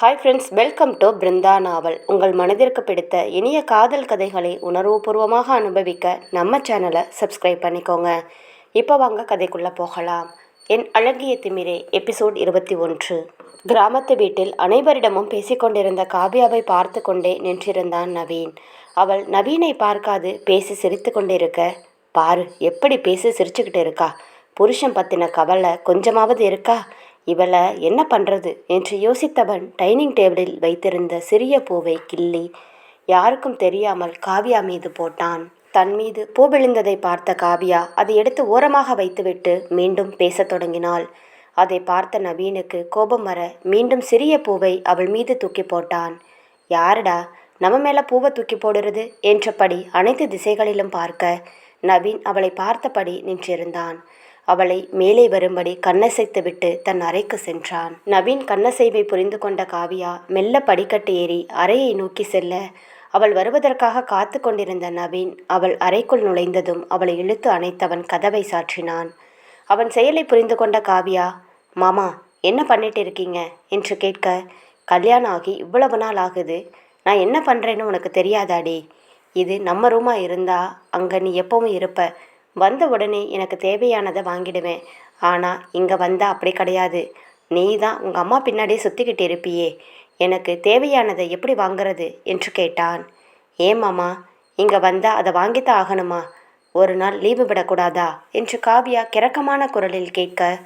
Hi friends welcome to Brinda novel உங்கள் மனதிற்கு பிடித்த இனிய காதல் கதைகளை உணர்வுபூர்வமாக அனுபவிக்க நம்ம சேனலை சப்ஸ்கிரைப் பண்ணிக்கோங்க. இப்போ வாங்க கதைக்குள்ளே போகலாம். என் அழகிய திமிரே எபிசோட் இருபத்தி ஒன்று. கிராமத்து வீட்டில் அனைவரிடமும் பேசிக்கொண்டிருந்த காவியாவை பார்த்து கொண்டே நின்றிருந்தான் நவீன். அவள் நவீனை பார்க்காது பேசி சிரித்து கொண்டிருக்க. பாரு எப்படி பேசி சிரிச்சுக்கிட்டு இருக்கா? புருஷன் பற்றின கவலை கொஞ்சமாவது இருக்கா? இவளை என்ன பண்ணுறது என்று யோசித்தவன் டைனிங் டேபிளில் வைத்திருந்த சிறிய பூவை கிள்ளி யாருக்கும் தெரியாமல் காவியா மீது போட்டான். தன் மீது பூ விழுந்ததை பார்த்த காவியா அதை எடுத்து ஓரமாக வைத்துவிட்டு மீண்டும் பேசத் தொடங்கினாள். அதை பார்த்த நவீனுக்கு கோபம் வர மீண்டும் சிறிய பூவை அவள் மீது தூக்கி போட்டான். யாருடா? நம்ம மேலே பூவை தூக்கி போடுறது? என்றபடி அனைத்து திசைகளிலும் பார்க்க நவீன் அவளை பார்த்தபடி நின்றிருந்தான். அவளை மேலே வரும்படி கண்ணசைத்துவிட்டு தன் அறைக்கு சென்றான். நவீன் கண்ணசைவை புரிந்து கொண்ட காவியா மெல்ல படிக்கட்டு ஏறி அறையை நோக்கி செல்ல. அவள் வருவதற்காக காத்து கொண்டிருந்த நவீன் அவள் அறைக்குள் நுழைந்ததும் அவளை இழுத்து அணைத்தவன் கதவை சாற்றினான். அவன் செயலை புரிந்து கொண்ட காவியா மாமா என்ன பண்ணிட்டு இருக்கீங்க? என்று கேட்க கல்யாணம் ஆகி இவ்வளவு நாள் ஆகுது. நான் என்ன பண்ணுறேன்னு உனக்கு தெரியாதாடி. இது நம்ம ரூமாக இருந்தா அங்கே நீ எப்பவும் இருப்ப. வந்த உடனே எனக்கு தேவையானதை வாங்கிடுவேன். ஆனால் இங்கே வந்தால் அப்படி கிடையாது. நீ தான் உங்கள் அம்மா பின்னாடியே சுற்றிக்கிட்டு இருப்பியே. எனக்கு தேவையானதை எப்படி வாங்குறது? என்று கேட்டான். ஏமாமா இங்கே வந்தால் அதை வாங்கித்தான் ஆகணுமா? ஒரு நாள் லீவு விடக்கூடாதா? என்று காவியா கிறக்கமான குரலில் கேட்க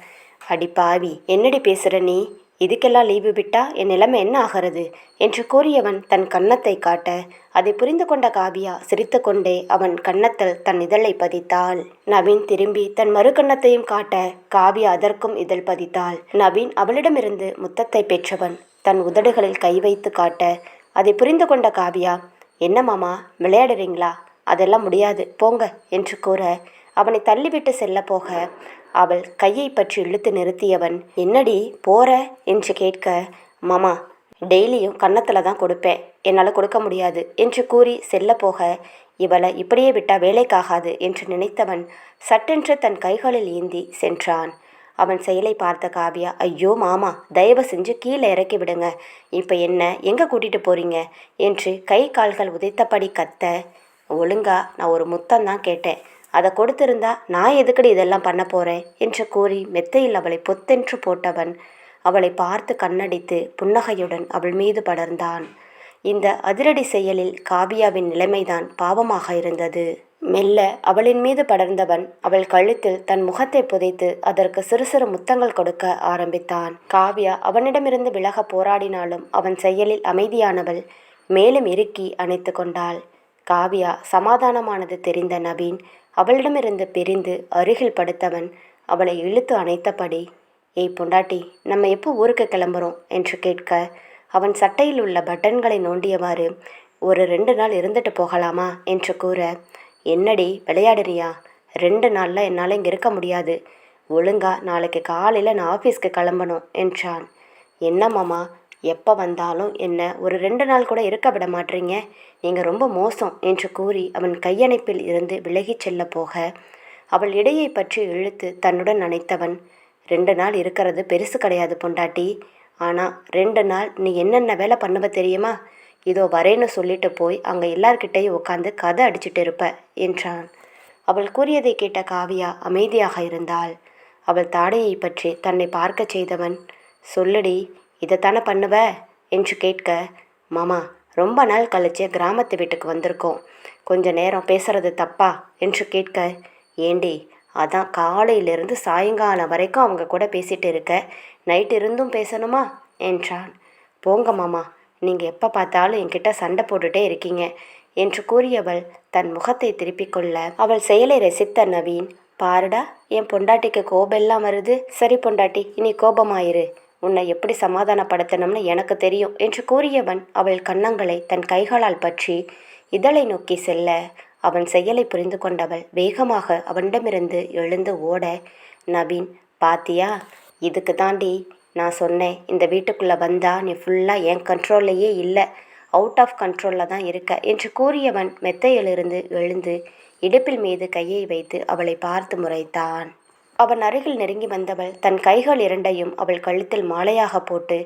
அடி பாவி என்னடி பேசுகிற நீ? இதுக்கெல்லாம் லீவு விட்டா என் நிலைமை என்ன ஆகிறது? என்று கூறியவன் தன் கன்னத்தை காட்ட அதை புரிந்து கொண்ட காவியா சிரித்துக்கொண்டே அவன் கன்னத்தில் தன் இதழை பதித்தாள். நவீன் திரும்பி தன் மறு கன்னத்தையும் காட்ட காவியா அதற்கும் இதழ் பதித்தாள். நவீன் அவளிடமிருந்து முத்தத்தை பெற்றவன் தன் உதடுகளில் கை வைத்து காட்ட அதை புரிந்து கொண்ட காவியா என்ன மாமா விளையாடுறீங்களா? அதெல்லாம் முடியாது போங்க என்று கூற அவனை தள்ளிவிட்டு செல்ல போக அவள் கையை பற்றி இழுத்து நிறுத்தியவன் என்னடி போற? என்று கேட்க மாமா டெய்லியும் கன்னத்தில் தான் கொடுப்பேன். என்னால் கொடுக்க முடியாது என்று கூறி செல்ல போக இவளை இப்படியே விட்டா வேலைக்காகாது என்று நினைத்தவன் சட்டென்று தன் கைகளில் ஏந்தி சென்றான். அவன் செயலை பார்த்த காவியா ஐயோ மாமா தயவு செஞ்சு கீழே இறக்கி விடுங்க. இப்போ என்ன எங்கே கூட்டிகிட்டு போறீங்க? என்று கை கால்கள் உதைத்தபடி கத்த ஒழுங்கா நான் ஒரு முத்தம் தான் கேட்டேன். அதை கொடுத்திருந்தா நான் எதுக்கடி இதெல்லாம் பண்ண போகிறேன் என்று கூறி மெத்தையில் அவளை பொத்தென்று போட்டவன் அவளை பார்த்து கண்ணடித்து புன்னகையுடன் அவள் மீது படர்ந்தான். இந்த அதிரடி செயலில் காவியாவின் நிலைமைதான் பாவமாக இருந்தது. மெல்ல அவளின் மீது படர்ந்தவன் அவள் கழுத்தில் தன் முகத்தை புதைத்து அதற்கு சிறு சிறு முத்தங்கள் கொடுக்க ஆரம்பித்தான். காவியா அவனிடமிருந்து விலக போராடினாலும் அவன் செயலில் அமைதியானவள் மேலும் இறுக்கி அணைத்து கொண்டாள். காவியா சமாதானமானது தெரிந்த நவீன் அவளிடமிருந்து பிரிந்து அருகில் படுத்தவன் அவளை இழுத்து அணைத்தபடி ஏய் பொண்டாட்டி நம்ம எப்போ ஊருக்கு கிளம்புறோம்? என்று கேட்க அவன் சட்டையில் உள்ள பட்டன்களை நோண்டியவாறு ஒரு ரெண்டு நாள் இருந்துட்டு போகலாமா? என்று கூற என்னடி விளையாடுறியா? ரெண்டு நாளில் என்னால் இங்கே இருக்க முடியாது. ஒழுங்கா நாளைக்கு காலையில் நான் ஆஃபீஸ்க்கு கிளம்பணும் என்றான். என்ன மாமா எப்போ வந்தாலும் என்ன ஒரு ரெண்டு நாள் கூட இருக்க விட மாட்டீங்க. நீங்கள் ரொம்ப மோசம் என்று கூறி அவன் கையணைப்பில் இருந்து விலகிச் செல்ல போக அவள் இடையை பற்றி இழுத்து தன்னுடன் நினைத்தவன் ரெண்டு நாள் இருக்கிறது பெருசு கிடையாது பொண்டாட்டி. ஆனால் ரெண்டு நாள் நீ என்னென்ன வேலை பண்ணுவ தெரியுமா? இதோ வரேன்னு சொல்லிட்டு போய் அங்கே எல்லார்கிட்டையும் உட்காந்து கதை அடிச்சிட்டு இருப்ப என்றான். அவள் கூறியதை கேட்ட காவியா அமைதியாக இருந்தாள். அவள் தாடையை பற்றி தன்னை பார்க்கச் செய்தவன் சொல்லுடி இதைத்தானே பண்ணுவ? என்று கேட்க மாமா ரொம்ப நாள் கழிச்சு கிராமத்து வீட்டுக்கு வந்திருக்கோம். கொஞ்ச நேரம் பேசுறது தப்பா? என்று கேட்க ஏண்டி அதான் காலையிலிருந்து சாயங்காலம் வரைக்கும் அவங்க கூட பேசிட்டு இருக்க. நைட் இருந்தும் பேசணுமா? என்றான். போங்க மாமா. நீங்கள் எப்போ பார்த்தாலும் என்கிட்ட சண்டை போட்டுட்டே இருக்கீங்க என்று கூறியவள் தன் முகத்தை திருப்பிக் கொள்ள அவள் செயலை ரசித்த நவீன் பாருடா என் பொண்டாட்டிக்கு கோபெல்லாம் வருது. சரி பொண்டாட்டி இனி கோபமாயிரு. உன்னை எப்படி சமாதானப்படுத்தணும்னு எனக்கு தெரியும் என்று கூறியவன் அவள் கன்னங்களை தன் கைகளால் பற்றி இதழை நோக்கி செல்ல. அவன் செயலை புரிந்து கொண்டவள் வேகமாக அவனிடமிருந்து எழுந்து ஓட நவீன் பாத்தியா? இதுக்கு தாண்டி நான் சொன்னேன் இந்த வீட்டுக்குள்ளே வந்தா நீ ஃபுல்லாக என் கண்ட்ரோல்லையே இல்லை அவுட் ஆஃப் கண்ட்ரோலில் தான் இருக்க என்று கூறியவன் மெத்தையிலிருந்து எழுந்து இடுப்பில் மீது கையை வைத்து அவளை பார்த்து முறைத்தான். அவன் அருகில் நெருங்கி வந்தவள் தன் கைகள் இரண்டையும் அவள் கழுத்தில் மாலையாக போட்டு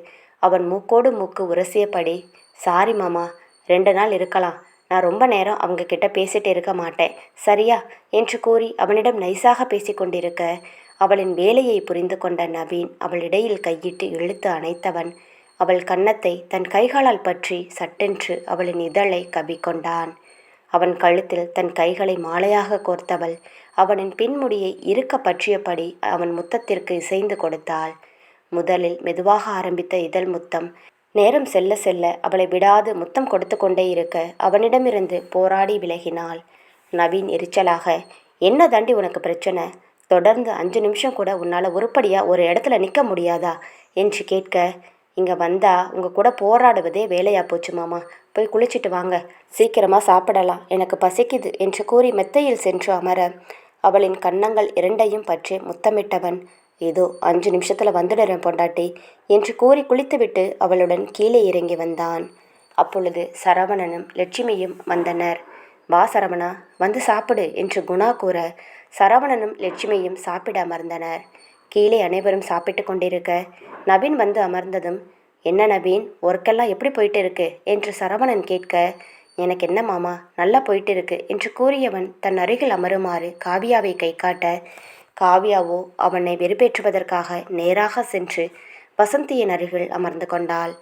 அவன் மூக்கோடு மூக்கு உரசியபடி சாரி மாமா ரெண்டு நாள் இருக்கலாம். நான் ரொம்ப நேரம் அவங்க கிட்ட பேசிட்டு இருக்க மாட்டேன். சரியா? என்று கூறி அவனிடம் நைஸாக பேசிக்கொண்டிருக்க அவளின் வேலையை புரிந்து கொண்ட நவீன் அவள் இடையில் கையிட்டு இழுத்து அணைத்தவன். அவள் கன்னத்தை தன் கைகளால் பற்றி சட்டென்று அவளின் இதழை கவிக்கொண்டான். அவன் கழுத்தில் தன் கைகளை மாலையாக கோர்த்தவள் அவனின் பின்முடியை இருக்க பற்றியபடி அவன் முத்தத்திற்கு இசைந்து கொடுத்தாள். முதலில் மெதுவாக ஆரம்பித்த இதழ் முத்தம் நேரம் செல்ல செல்ல அவளை விடாது முத்தம் கொடுத்து கொண்டே இருக்க அவனிடமிருந்து போராடி விலகினாள். நவீன் எரிச்சலாக என்ன தாண்டி உனக்கு பிரச்சனை? தொடர்ந்து அஞ்சு நிமிஷம் கூட உன்னால் உருப்படியாக ஒரு இடத்துல நிற்க முடியாதா? என்று கேட்க இங்கே வந்தா உங்கள் கூட போராடுவதே வேலையா போச்சு மாமா போய் குளிச்சிட்டு வாங்க சீக்கிரமாக சாப்பிடலாம் எனக்கு பசிக்குது என்று கூறி மெத்தையில் சென்று அமர அவளின் கன்னங்கள் இரண்டையும் பற்றி முத்தமிட்டவன். ஏதோ அஞ்சு நிமிஷத்தில் வந்துடுறேன் பொண்டாட்டி என்று கூறி குளித்துவிட்டு அவளுடன் கீழே இறங்கி வந்தான். அப்பொழுது சரவணனும் லட்சுமியும் வந்தனர். வா சரவணா வந்து சாப்பிடு என்று குணா கூற சரவணனும் லட்சுமியும் சாப்பிட அமர்ந்தனர். கீழே அனைவரும் சாப்பிட்டு கொண்டிருக்க நவீன் வந்து அமர்ந்ததும் என்ன நவீன் ஒர்க்கெல்லாம் எப்படி போயிட்டு இருக்கு? என்று சரவணன் கேட்க எனக்கு என்ன மாமா? நல்லா போயிட்டு இருக்கு என்று கூறியவன் தன் அருகில் அமருமாறு காவியாவை கை காட்ட காவியாவோ அவனை வெறுப்பேற்றுவதற்காக நேராக சென்று வசந்தியின் அருகில் அமர்ந்து கொண்டாள்.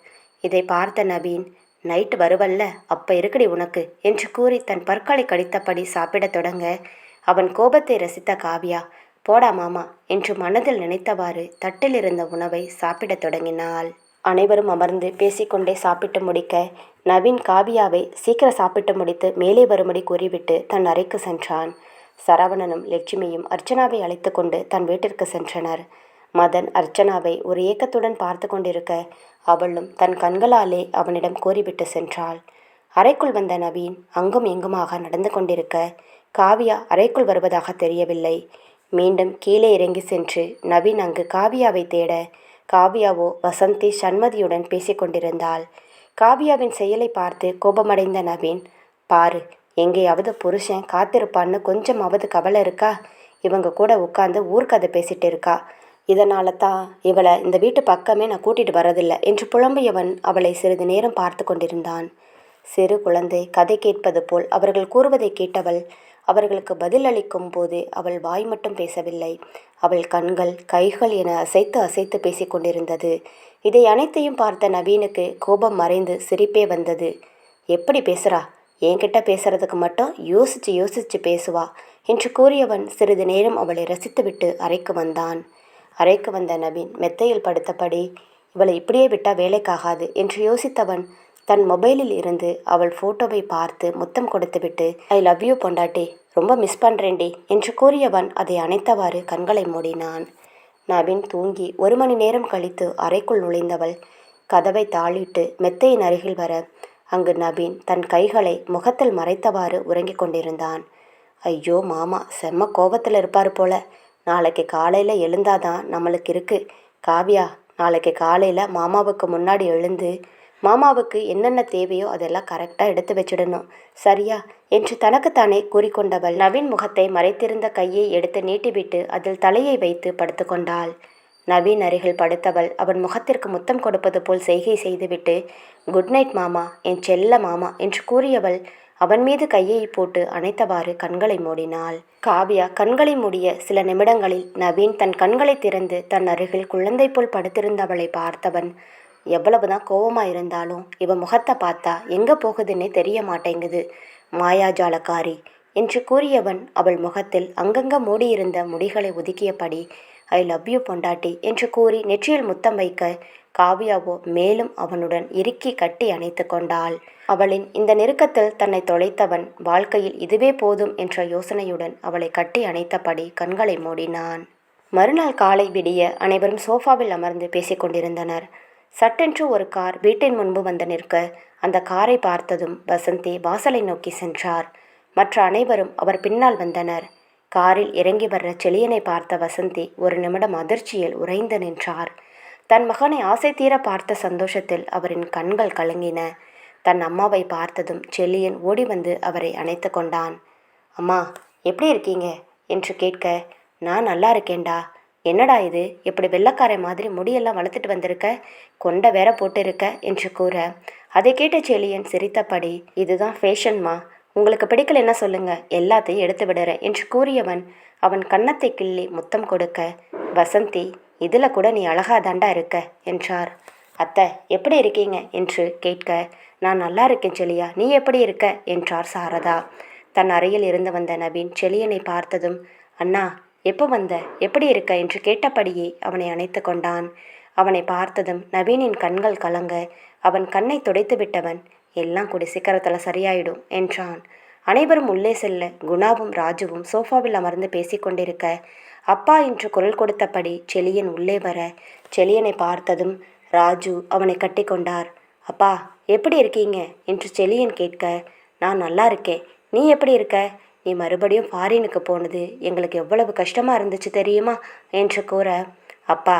இதை பார்த்த நவீன் நைட்டு வருவல்ல அப்ப இருக்குடி உனக்கு என்று கூறி தன் பற்களை கடித்தபடி சாப்பிடத் தொடங்க அவன் கோபத்தை ரசித்த காவியா போடா மாமா என்று மனதில் நினைத்தவாறு தட்டில் இருந்த உணவை சாப்பிடத் தொடங்கினாள். அனைவரும் அமர்ந்து பேசிக்கொண்டே சாப்பிட்டு முடிக்க நவீன் காவியாவை சீக்கிரம் சாப்பிட்டு முடித்து மேலே வரும்படி கூறிவிட்டு தன் அறைக்கு சென்றான். சரவணனும் லட்சுமியும் அர்ச்சனாவை அழைத்து கொண்டு தன் வீட்டிற்கு சென்றனர். மதன் அர்ச்சனாவை ஒரு ஏக்கத்துடன் பார்த்து கொண்டிருக்க அவளும் தன் கண்களாலே அவனிடம் கூறிவிட்டு சென்றாள். அறைக்குள் வந்த நவீன் அங்கும் இங்குமாக நடந்து கொண்டிருக்க காவியா அறைக்குள் வருவதாக தெரியவில்லை. மீண்டும் கீழே இறங்கி சென்று நவீன் அங்கு காவியாவை தேட காவியாவோ வசந்தி சண்மதியுடன் பேசிக்கொண்டிருந்தாள். காவியாவின் செயலை பார்த்து கோபமடைந்த நவீன் பாரு எங்கேயாவது புருஷன் காத்திருப்பான்னு கொஞ்சமாவது கவலை இருக்கா? இவங்க கூட உட்காந்து ஊர்க்கதை பேசிட்டு இருக்கா? இதனால தான் இவளை இந்த வீட்டு பக்கமே நான் கூட்டிட்டு வரதில்லை என்று புலம்பியவன் அவளை சிறிது நேரம் பார்த்து கொண்டிருந்தான் சிறு குழந்தை கதை கேட்பது போல் அவர்கள் கூறுவதை கேட்டவள் அவர்களுக்கு பதில் அளிக்கும் போது அவள் வாய் மட்டும் பேசவில்லை. அவள் கண்கள் கைகள் என அசைத்து அசைத்து பேசிக்கொண்டிருந்தது இதை அனைத்தையும் பார்த்த நவீனுக்கு கோபம் மறைந்து சிரிப்பே வந்தது. எப்படி பேசுறா? என்கிட்ட பேசுறதுக்கு மட்டும் யோசிச்சு யோசிச்சு பேசுவா என்று கூறியவன் சிறிது நேரம் அவளை ரசித்துவிட்டு அறைக்கு வந்தான். அறைக்கு வந்த நவீன் மெத்தையில் படுத்தபடி இவளை இப்படியே விட்டால் வேலைக்காகாது என்று யோசித்தவன் தன் மொபைலில் இருந்து அவள் ஃபோட்டோவை பார்த்து முத்தம் கொடுத்துவிட்டு ஐ லவ் யூ பொண்டாட்டி ரொம்ப மிஸ் பண்ணுறேன்டி என்று கூறியவன் அதை அணைத்தவாறு கண்களை மூடினான். நவீன் தூங்கி ஒரு மணி நேரம் கழித்து அறைக்குள் நுழைந்தவள் கதவை தாளிட்டு மெத்தையின் அருகில் வர அங்கு நவீன் தன் கைகளை முகத்தில் மறைத்தவாறு உறங்கிக் கொண்டிருந்தான். ஐயோ மாமா செம்ம கோபத்தில் இருப்பார் போல. நாளைக்கு காலையில் எழுந்தாதான் நம்மளுக்கு இருக்கு. காவியா நாளைக்கு காலையில் மாமாவுக்கு முன்னாடி எழுந்து மாமாவுக்கு என்னென்ன தேவையோ அதெல்லாம் கரெக்டாக எடுத்து வச்சிடணும். சரியா? என்று தனக்குத்தானே கூறிக்கொண்டவள் நவீன் முகத்தை மறைத்திருந்த கையை எடுத்து நீட்டிவிட்டு அதில் தலையை வைத்து படுத்துக்கொண்டாள். நவீன் அருகில் படுத்தவள் அவன் முகத்திற்கு முத்தம் கொடுப்பது போல் செய்கை செய்துவிட்டு குட் நைட் மாமா. என் செல்ல மாமா என்று கூறியவள் அவன் மீது கையை போட்டு அணைத்தவாறு கண்களை மூடினாள். காவியா கண்களை மூடிய சில நிமிடங்களில் நவீன் தன் கண்களை திறந்து தன் அருகில் குழந்தை போல் படுத்திருந்தவளை பார்த்தவன் எவ்வளவு தான் கோவமாக இருந்தாலும் இவன் முகத்தை பார்த்தா எங்கே போகுதுன்னே தெரிய மாட்டேங்குது. மாயாஜாலக்காரி என்று கூறியவன் அவள் முகத்தில் அங்கங்க மூடியிருந்த முடிகளை ஒதுக்கியபடி ஐ லவ் யூ பொண்டாட்டி என்று கூறி நெற்றியில் முத்தம் வைக்க காவியாவோ மேலும் அவனுடன் இறுக்கி கட்டி அணைத்து கொண்டாள். அவளின் இந்த நெருக்கத்தில் தன்னை தொலைத்தவன் வாழ்க்கையில் இதுவே போதும் என்ற யோசனையுடன் அவளை கட்டி அணைத்தபடி கண்களை மூடினான். மறுநாள் காலை விடிய அனைவரும் சோஃபாவில் அமர்ந்து பேசிக்கொண்டிருந்தனர் சட்டென்று ஒரு கார் வீட்டின் முன்பு வந்து நிற்க அந்த காரை பார்த்ததும் வசந்தி வாசலை நோக்கி சென்றார். மற்ற அனைவரும் அவர் பின்னால் வந்தனர். காரில் இறங்கி வர்ற செளியனை பார்த்த வசந்தி ஒரு நிமிடம் அதிர்ச்சியில் உறைந்து நின்றார். தன் மகனை ஆசை தீர பார்த்த சந்தோஷத்தில் அவரின் கண்கள் கலங்கின. தன் அம்மாவை பார்த்ததும் செளியன் ஓடி வந்து அவரை அணைத்து கொண்டான். அம்மா எப்படி இருக்கீங்க? என்று கேட்க நான் நல்லா இருக்கேன்டா. என்னடா இது? இப்படி வெள்ளைக்காரை மாதிரி முடியெல்லாம் வளர்த்துட்டு வந்திருக்க? கொண்டை வேற போட்டிருக்க? என்று கூற அதை கேட்ட செலியன் சிரித்தபடி இதுதான் ஃபேஷன்மா உங்களுக்கு பிடிக்கல என்ன சொல்லுங்க? எல்லாத்தையும் எடுத்து விடுறேன் என்று கூறியவன் அவன் கன்னத்தை கிள்ளி முத்தம் கொடுக்க வசந்தி இதில் கூட நீ அழகா தாண்டா இருக்க? என்றார். அத்தை எப்படி இருக்கீங்க? என்று கேட்க நான் நல்லா இருக்கேன் செலியா நீ எப்படி இருக்க? என்றார் சாரதா. தன் அறையில் இருந்து வந்த நவீன் செலியனை பார்த்ததும் அண்ணா எப்போ வந்த? எப்படி இருக்க? என்று கேட்டபடியே அவனை அணைத்து கொண்டான். அவனை பார்த்ததும் நவீனின் கண்கள் கலங்க அவன் கண்ணை துடைத்து விட்டவன் எல்லாம் கூட சீக்கிரத்தில் சரியாயிடும் என்றான். அனைவரும் உள்ளே செல்ல குணாவும் ராஜுவும் சோஃபாவில் அமர்ந்து பேசிக்கொண்டிருக்க அப்பா என்று குரல் கொடுத்தபடி செலியன் உள்ளே வர செலியனை பார்த்ததும் ராஜு அவனை கட்டிக்கொண்டார் அப்பா எப்படி இருக்கீங்க? என்று செலியன் கேட்க நான் நல்லா இருக்கேன். நீ எப்படி இருக்க? நீ மறுபடியும் ஃபாரினுக்கு போனது எங்களுக்கு எவ்வளவு கஷ்டமாக இருந்துச்சு தெரியுமா? என்று கூற அப்பா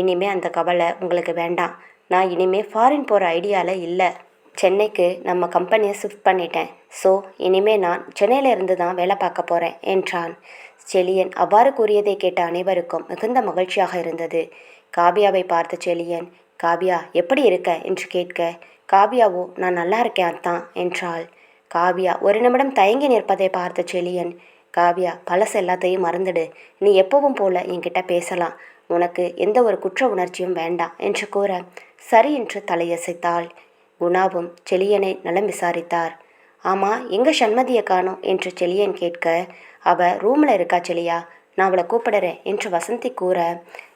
இனிமே அந்த கவலை உங்களுக்கு வேண்டாம். நான் இனிமே ஃபாரின் போகிற ஐடியாவில் இல்லை. சென்னைக்கு நம்ம கம்பெனியை ஷிஃப்ட் பண்ணிட்டேன். ஸோ இனிமே நான் சென்னையில் இருந்து தான் வேலை பார்க்க போகிறேன் என்றான். செலியன் அவ்வாறு கூறியதை கேட்ட அனைவருக்கும் மிகுந்த மகிழ்ச்சியாக இருந்தது. காவியாவை பார்த்த செலியன் காவியா எப்படி இருக்க? என்று கேட்க காவியாவோ நான் நல்லா இருக்கேன் அத்தான் என்றாள். காவியா ஒரு நிமிடம் தயங்கி நிற்பதை பார்த்த செழியன் காவியா பழசு எல்லாத்தையும் மறந்துடு. நீ எப்பவும் போல என்கிட்ட பேசலாம். உனக்கு எந்த ஒரு குற்ற உணர்ச்சியும் வேண்டாம் என்று கூற சரி என்று தலையசைத்தாள். குணாவும் செழியனை நலம் விசாரித்தார். ஆமா எங்க சண்மதியை காணோம் என்று செழியன் கேட்க அவ ரூம்ல இருக்கா செழியா? நான் அவளை கூப்பிடுறேன் என்று வசந்தி கூற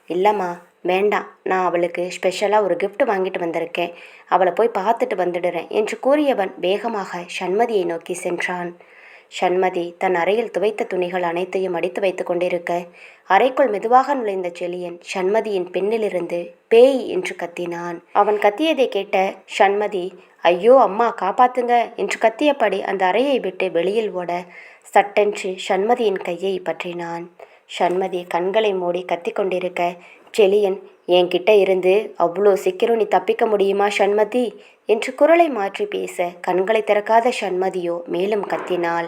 இல்லைம்மா வேண்டாம் நான் அவளுக்கு ஸ்பெஷலாக ஒரு கிஃப்ட் வாங்கிட்டு வந்திருக்கேன். அவளை போய் பார்த்துட்டு வந்துடுறேன் என்று கூறியவன் வேகமாக சண்மதியை நோக்கி சென்றான். சண்மதி தன் அறையில் துவைத்த துணிகள் அனைத்தையும் அடித்து வைத்து கொண்டிருக்க அறைக்குள் மெதுவாக நுழைந்த செலியன் சண்மதியின் பெண்ணிலிருந்து பேய் என்று கத்தினான். அவன் கத்தியதை கேட்ட சண்மதி ஐயோ அம்மா காப்பாத்துங்க என்று கத்தியபடி அந்த அறையை விட்டு வெளியில் ஓட சட்டென்று சண்மதியின் கையை பற்றினான். சண்மதி கண்களை மூடி கத்திக்கொண்டிருக்க செலியன் என்கிட்ட இருந்து அவ்வளோ சீக்கிரம் நீ தப்பிக்க முடியுமா சண்மதி? என்று குரலை மாற்றி பேச கண்களை திறக்காத சண்மதியோ மேலும் கத்தினாள்.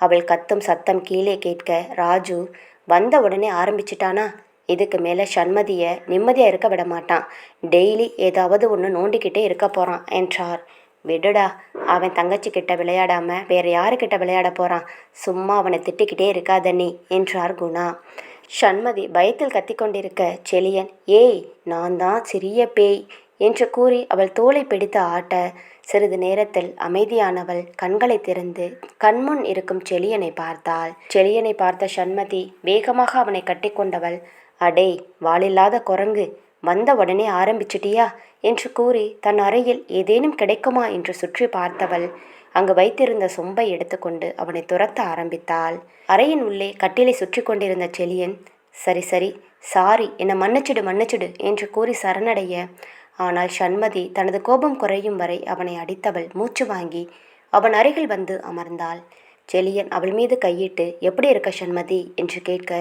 அவள் கத்தும் சத்தம் கீழே கேட்க ராஜு வந்த உடனே ஆரம்பிச்சிட்டானா? இதுக்கு மேலே சண்மதியை நிம்மதியாக இருக்க விட மாட்டான். டெய்லி ஏதாவது ஒன்று நோண்டிக்கிட்டே இருக்க போகிறான் என்றார். விடுடா அவன் தங்கச்சி கிட்ட விளையாடாம வேற யாருக்கிட்ட விளையாட போகிறான் சும்மா அவனை திட்டிக்கிட்டே இருக்காத நீ என்றார் குணா. சண்மதி பயத்தில் கத்திக்கொண்டிருக்க செலியன் ஏய் நான் தான் சிறிய பேய் என்று கூறி அவள் தோலை பிடித்து ஆட்ட சிறிது நேரத்தில் அமைதியானவள் கண்களை திறந்து கண்முன் இருக்கும் செலியனை பார்த்தாள். செலியனை பார்த்த சண்மதி வேகமாக அவனை கட்டிக்கொண்டவள் அடே வாளில்லாத குரங்கு வந்த உடனே ஆரம்பிச்சிட்டியா? என்று கூறி தன் அறையில் ஏதேனும் கிடைக்குமா என்று சுற்றி பார்த்தவள் அங்கு வைத்திருந்த சொம்பை எடுத்துக்கொண்டு அவனை துரத்த ஆரம்பித்தாள். அறையின் உள்ளே கட்டிலை சுற்றி கொண்டிருந்த செலியன் சரி சரி சாரி என்னை மன்னிச்சிடு மன்னிச்சிடு என்று கூறி சரணடைய. ஆனால் சண்மதி தனது கோபம் குறையும் வரை அவனை அடித்தவள் மூச்சு வாங்கி அவன் அருகில் வந்து அமர்ந்தாள். செலியன் அவள் மீது கையிட்டு எப்படி இருக்க சண்மதி? என்று கேட்க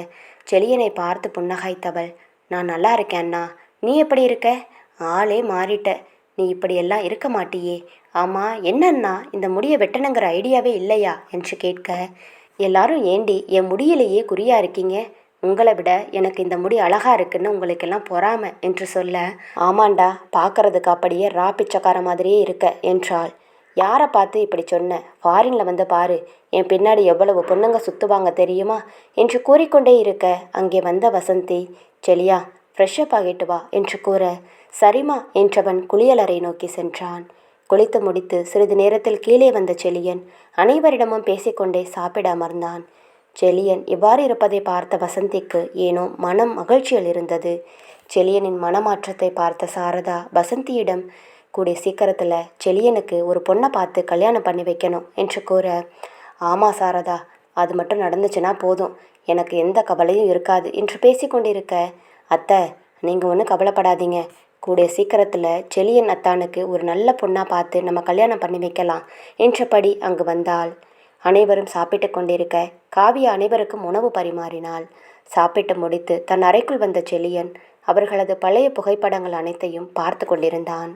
செலியனை பார்த்து புன்னகைத்தவள். நான் நல்லா இருக்கேன் அண்ணா. நீ எப்படி இருக்க? ஆளே மாறிட்ட. நீ இப்படியெல்லாம் இருக்க மாட்டியே. ஆமாம் என்னன்னா இந்த முடியை வெட்டணுங்கிற ஐடியாவே இல்லையா? என்று கேட்க எல்லாரும் ஏண்டி என் முடியிலேயே குறியாக இருக்கீங்க? உங்களை விட எனக்கு இந்த முடி அழகா இருக்குன்னு உங்களுக்கெல்லாம் பொறாம? என்று சொல்ல ஆமாண்டா பார்க்கறதுக்கு அப்படியே ரா பிச்சைக்கார மாதிரியே இருக்க என்றாள். யாரை பார்த்து இப்படி சொன்ன? ஃபாரினில் வந்து பாரு என் பின்னாடி எவ்வளவு பொண்ணுங்க சுத்துவாங்க தெரியுமா? என்று கூறிக்கொண்டே இருக்க அங்கே வந்த வசந்தி செலியா ஃப்ரெஷ்ஷப் ஆகிட்டு வா என்று கூற சரிமா என்றவன் குளியலறை நோக்கி சென்றான். குளித்து முடித்து சிறிது நேரத்தில் கீழே வந்த செலியன் அனைவரிடமும் பேசிக்கொண்டே சாப்பிட அமர்ந்தான். செலியன் இவ்வாறு இருப்பதை பார்த்த வசந்திக்கு ஏனோ மனம் மகிழ்ச்சியில் இருந்தது. செலியனின் மனமாற்றத்தை பார்த்த சாரதா வசந்தியிடம் கூடிய சீக்கிரத்தில் செலியனுக்கு ஒரு பொண்ணை பார்த்து கல்யாணம் பண்ணி வைக்கணும் என்று கூற ஆமாம் சாரதா அது மட்டும் நடந்துச்சுன்னா போதும். எனக்கு எந்த கவலையும் இருக்காது என்று பேசிக்கொண்டிருக்க அத்தை நீங்கள் ஒன்றும் கவலைப்படாதீங்க. கூடிய சீக்கிரத்தில் செளியன் அத்தானுக்கு ஒரு நல்ல பொண்ணாக பார்த்து நம்ம கல்யாணம் பண்ணி வைக்கலாம் என்றபடி அங்கு வந்தாள். அனைவரும் சாப்பிட்டு கொண்டிருக்க காவியா அனைவருக்கும் உணவு பரிமாறினாள். சாப்பிட்டு முடித்து தன் அறைக்குள் வந்த செளியன் அவர்களது பழைய புகைப்படங்கள் அனைத்தையும் பார்த்து கொண்டிருந்தான்.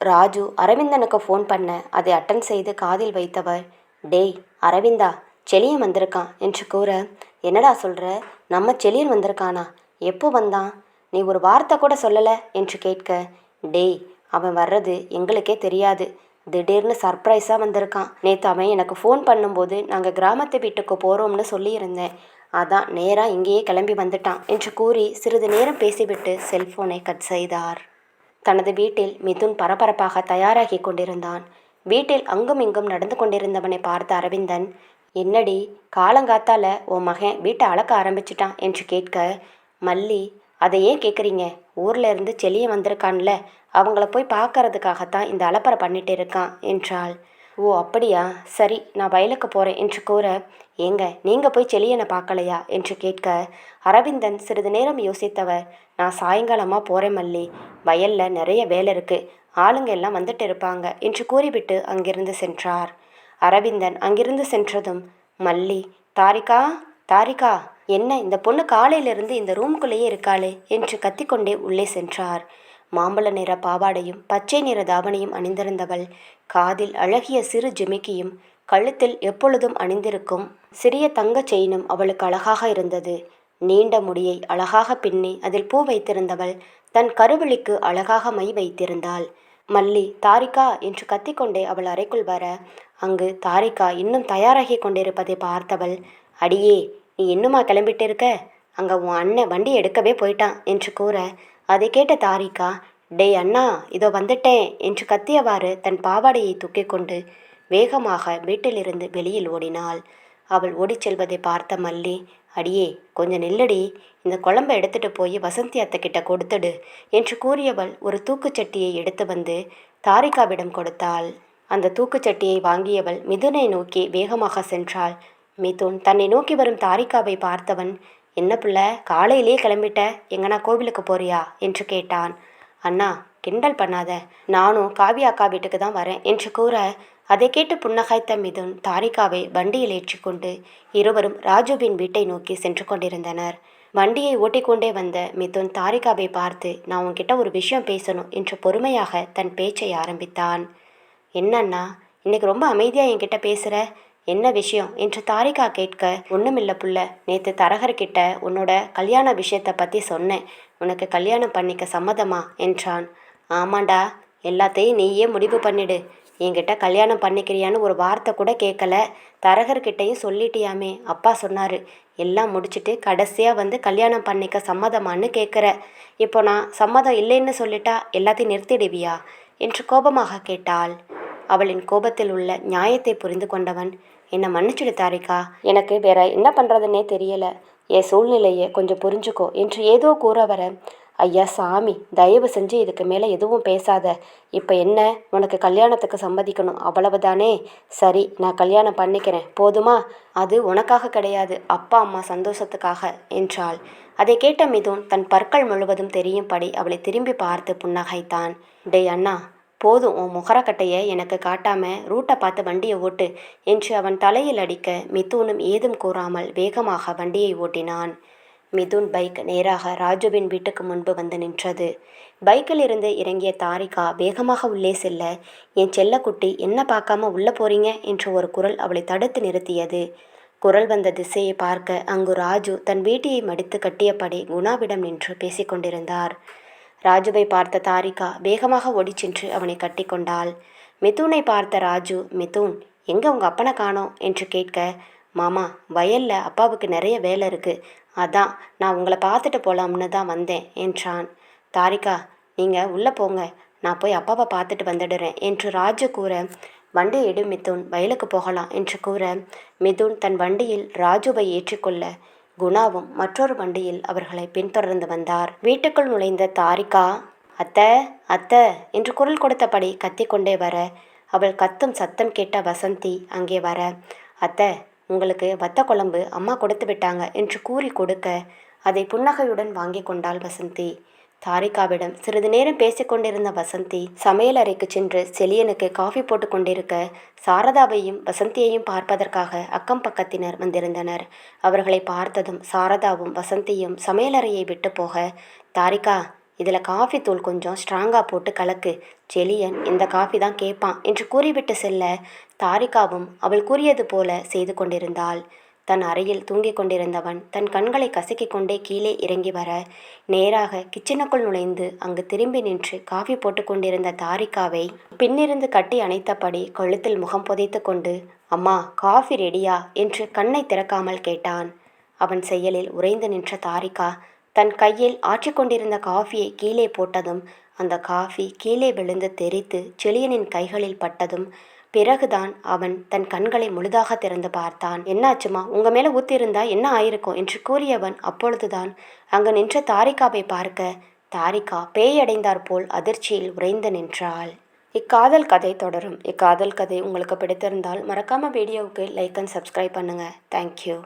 ராஜு அரவிந்தனுக்கு ஃபோன் பண்ண அதை அட்டன் செய்து காதில் வைத்தவர் டேய் அரவிந்தா செலியன் வந்திருக்கான் என்று கூற என்னடா சொல்கிற நம்ம செளியன் வந்திருக்கானா? எப்போ வந்தான்? நீ ஒரு வார்த்தை கூட சொல்லலை என்று கேட்க டேய் அவன் வர்றது எங்களுக்கே தெரியாது. திடீர்னு சர்ப்ரைஸாக வந்திருக்கான். நேற்று அவன் எனக்கு ஃபோன் பண்ணும்போது நாங்கள் கிராமத்து வீட்டுக்கு போகிறோம்னு சொல்லியிருந்தேன். அதான் நேராக இங்கேயே கிளம்பி வந்துட்டான் என்று கூறி சிறிது நேரம் பேசிவிட்டு செல்போனை கட் செய்தார். தனது வீட்டில் மிதுன் பரபரப்பாக தயாராகி கொண்டிருந்தான். வீட்டில் அங்கும் இங்கும் நடந்து கொண்டிருந்தவனை பார்த்த அரவிந்தன் என்னடி காலங்காத்தால உன் மகன் வீட்டை அளக்க ஆரம்பிச்சிட்டான் என்று கேட்க மல்லி அதை ஏன் கேட்குறீங்க ஊரில் இருந்து செளியன் வந்திருக்கான்ல அவங்கள போய் பார்க்கறதுக்காகத்தான் இந்த அலப்பறை பண்ணிட்டு இருக்கான் என்றாள். ஓ அப்படியா? சரி நான் வயலுக்கு போகிறேன் என்று கூற ஏங்க நீங்கள் போய் செளியனை பார்க்கலையா என்று கேட்க அரவிந்தன் சிறிது நேரம் யோசித்தவர் நான் சாயங்காலமாக போகிறேன் மல்லி வயலில் நிறைய வேலை இருக்குது ஆளுங்க எல்லாம் வந்துட்டு இருப்பாங்க என்று கூறிவிட்டு அங்கிருந்து சென்றார். அரவிந்தன் அங்கிருந்து சென்றதும் மல்லி தாரிகா தாரிகா என்ன இந்த பொண்ணு காலையிலிருந்து இந்த ரூம்குள்ளேயே இருக்காளே என்று கத்திக்கொண்டே உள்ளே சென்றார். மாம்பழ நிற பாவாடையும் பச்சை நிற தாவணியும் அணிந்திருந்தவள் காதில் அழகிய சிறு ஜிமிக்கியும் கழுத்தில் எப்பொழுதும் அணிந்திருக்கும் சிறிய தங்கச் செயினும் அவளுக்கு அழகாக இருந்தது. நீண்ட முடியை அழகாக பின்னி அதில் பூ வைத்திருந்தவள் தன் கருவழிக்கு அழகாக மை வைத்திருந்தாள். மல்லி தாரிகா என்று கத்திக்கொண்டே அவள் அறைக்குள் வர அங்கு தாரிகா இன்னும் தயாராகி கொண்டிருப்பதை பார்த்தவள் அடியே இன்னுமா கிளம்பிட்டு இருக்க? அங்கே உன் அண்ணன் வண்டி எடுக்கவே போயிட்டான் என்று கூற அதை கேட்ட தாரிகா டேய் அண்ணா இதோ வந்துட்டேன் என்று கத்தியவாறு தன் பாவாடையை தூக்கி கொண்டு வேகமாக வீட்டிலிருந்து வெளியில் ஓடினாள். அவள் ஓடிச் செல்வதை பார்த்த மல்லி அடியே கொஞ்சம் நில்லடி இந்த குழம்பை எடுத்துட்டு போய் வசந்தி அத்தை கிட்ட கொடுத்துடு என்று கூறியவள் ஒரு தூக்குச்சட்டியை எடுத்து வந்து தாரிகாவிடம் கொடுத்தாள். அந்த தூக்குச்சட்டியை வாங்கியவள் மிதுனை நோக்கி வேகமாக சென்றாள். மிதுன் தன்னை நோக்கி வரும் தாரிகாவை பார்த்தவன் என்ன பிள்ளை காலையிலேயே கிளம்பிட்ட எங்கனா கோவிலுக்கு போறியா? என்று கேட்டான். அண்ணா கிண்டல் பண்ணாத. நானும் காவி அக்கா வீட்டுக்கு தான் வரேன் என்று கூற அதை கேட்டு புன்னகைத்த மிதுன் தாரிகாவை வண்டியில் ஏற்றிக்கொண்டு இருவரும் ராஜுவின் வீட்டை நோக்கி சென்று கொண்டிருந்தனர். வண்டியை ஓட்டிக்கொண்டே வந்த மிதுன் தாரிகாவை பார்த்து நான் உன்கிட்ட ஒரு விஷயம் பேசணும் என்று பொறுமையாக தன் பேச்சை ஆரம்பித்தான். என்னன்னா இன்னைக்கு ரொம்ப அமைதியாக என்கிட்ட பேசுகிற என்ன விஷயம் என்று தாரிகா கேட்க ஒன்றுமில்ல புள்ள. நேற்று தரகர்கிட்ட உன்னோட கல்யாண விஷயத்தை பற்றி சொன்னேன். உனக்கு கல்யாணம் பண்ணிக்க சம்மதமா? என்றான். ஆமாண்டா. எல்லாத்தையும் நீயே முடிவு பண்ணிடு. என்கிட்ட கல்யாணம் பண்ணிக்கிறியான்னு ஒரு வார்த்தை கூட கேட்கல தரகர்கிட்டையும் சொல்லிட்டியாமே. அப்பா சொன்னார் எல்லாம் முடிச்சுட்டு கடைசியாக வந்து கல்யாணம் பண்ணிக்க சம்மதமான்னு கேட்குற இப்போ நான் சம்மதம் இல்லைன்னு சொல்லிட்டா எல்லாத்தையும் நிறுத்திடுவியா? என்று கோபமாக கேட்டாள். அவளின் கோபத்தில் உள்ள நியாயத்தை புரிந்து கொண்டவன் என்னை மன்னிச்சிடு தாரிகா. எனக்கு வேற என்ன பண்ணுறதுன்னே தெரியலை. என் சூழ்நிலையை கொஞ்சம் புரிஞ்சுக்கோ என்று ஏதோ கூற வர ஐயா சாமி தயவு செஞ்சு இதுக்கு மேலே எதுவும் பேசாத. இப்போ என்ன? உனக்கு கல்யாணத்துக்கு சம்மதிக்கணும். அவ்வளவுதானே? சரி நான் கல்யாணம் பண்ணிக்கிறேன். போதுமா? அது உனக்காக கிடையாது. அப்பா அம்மா சந்தோஷத்துக்காக என்றாள். அதை கேட்ட மிதுன் தன் பற்கள் முழுவதும் தெரியும்படி அவளை திரும்பி பார்த்து புன்னகைத்தான். டேய் அண்ணா போதும் உன் முகரக்கட்டையை எனக்கு காட்டாம ரூட்டை பார்த்து வண்டியை ஓட்டு என்று அவன் தலையில் அடிக்க மிதுனும் ஏதும் கூறாமல் வேகமாக வண்டியை ஓட்டினான். மிதுன் பைக் நேராக ராஜுவின் வீட்டுக்கு முன்பு வந்து நின்றது. பைக்கில் இருந்து இறங்கிய தாரிகா வேகமாக உள்ளே செல்ல என் செல்லக்குட்டி என்ன பார்க்காம உள்ள போறீங்க? என்று ஒரு குரல் அவளை தடுத்து நிறுத்தியது. குரல் வந்த திசையை பார்க்க அங்கு ராஜு தன் வேட்டியை மடித்து கட்டியபடி குணாவிடம் நின்று பேசிக்கொண்டிருந்தார். ராஜுவை பார்த்த தாரிகா வேகமாக ஓடிச் சென்று அவனை கட்டிக்கொண்டாள் மிதுனை பார்த்த ராஜு மிதுன் எங்கே உங்கள் அப்பனை காணோம்? என்று கேட்க மாமா வயலில் அப்பாவுக்கு நிறைய வேலை இருக்குது அதான் நான் உங்களை பார்த்துட்டு போகலாம்னு தான் வந்தேன் என்றான். தாரிகா நீங்கள் உள்ளே போங்க. நான் போய் அப்பாவை பார்த்துட்டு வந்துடுறேன் என்று ராஜு கூற வண்டி எடு மிதுன் வயலுக்கு போகலாம் என்று கூற மிதுன் தன் வண்டியில் ராஜுவை ஏற்றிக்கொள்ள குணாவும் மற்றொரு வண்டியில் அவர்களை பின்தொடர்ந்து வந்தார். வீட்டுக்குள் நுழைந்த தாரிகா அத்தை அத்தை என்று குரல் கொடுத்தபடி கத்திக்கொண்டே வர அவள் கத்தும் சத்தம் கேட்ட வசந்தி அங்கே வர அத்தை உங்களுக்கு வத்த குழம்பு அம்மா கொடுத்து விட்டாங்க என்று கூறி கொடுக்க அதை புன்னகையுடன் வாங்கி கொண்டாள் வசந்தி. தாரிகாவிடம் சிறிது நேரம் பேசிக்கொண்டிருந்த வசந்தி சமையலறைக்கு சென்று செலியனுக்கு காஃபி போட்டு கொண்டிருக்க சாரதாவையும் வசந்தியையும் பார்ப்பதற்காக அக்கம் பக்கத்தினர் வந்திருந்தனர். அவர்களை பார்த்ததும் சாரதாவும் வசந்தியும் சமையலறையை விட்டு போக தாரிகா இதில் காஃபி தூள் கொஞ்சம் ஸ்ட்ராங்காக போட்டு கலக்கு. செலியன் இந்த காஃபி தான் கேட்பான் என்று கூறிவிட்டு செல்ல தாரிகாவும் அவள் கூறியது போல செய்து கொண்டிருந்தாள். தன் அறையில் தூங்கிக் கொண்டிருந்தவன் தன் கண்களை கசக்கிக் கொண்டே கீழே இறங்கி வர நேராக கிச்சனுக்குள் நுழைந்து அங்கு திரும்பி நின்று காஃபி போட்டு கொண்டிருந்த தாரிகாவை பின்னிருந்து கட்டி அணைத்தபடி கழுத்தில் முகம் புதைத்து கொண்டு அம்மா காஃபி ரெடியா என்று கண்ணை திறக்காமல் கேட்டான். அவன் செயலில் உறைந்து நின்ற தாரிகா தன் கையில் ஆற்றிக் கொண்டிருந்த காஃபியை கீழே போட்டதும் அந்த காஃபி கீழே விழுந்து தெறித்து செளியனின் கைகளில் பட்டதும் பிறகுதான் அவன் தன் கண்களை முழுதாக திறந்து பார்த்தான். என்னாச்சுமா? உங்க மேல ஊத்திருந்தா என்ன ஆயிருக்கும்? என்று கூறியவன் அப்பொழுதுதான் அங்கு நின்ற தாரிகாவை பார்க்க. தாரிகா பேயடைந்தார் போல் அதிர்ச்சியில் உறைந்து நின்றாள். இக்காதல் கதை தொடரும். இக்காதல் கதை உங்களுக்கு பிடித்திருந்தால் மறக்காம வீடியோவுக்கு லைக் அண்ட் சப்ஸ்கிரைப் பண்ணுங்க. Thank you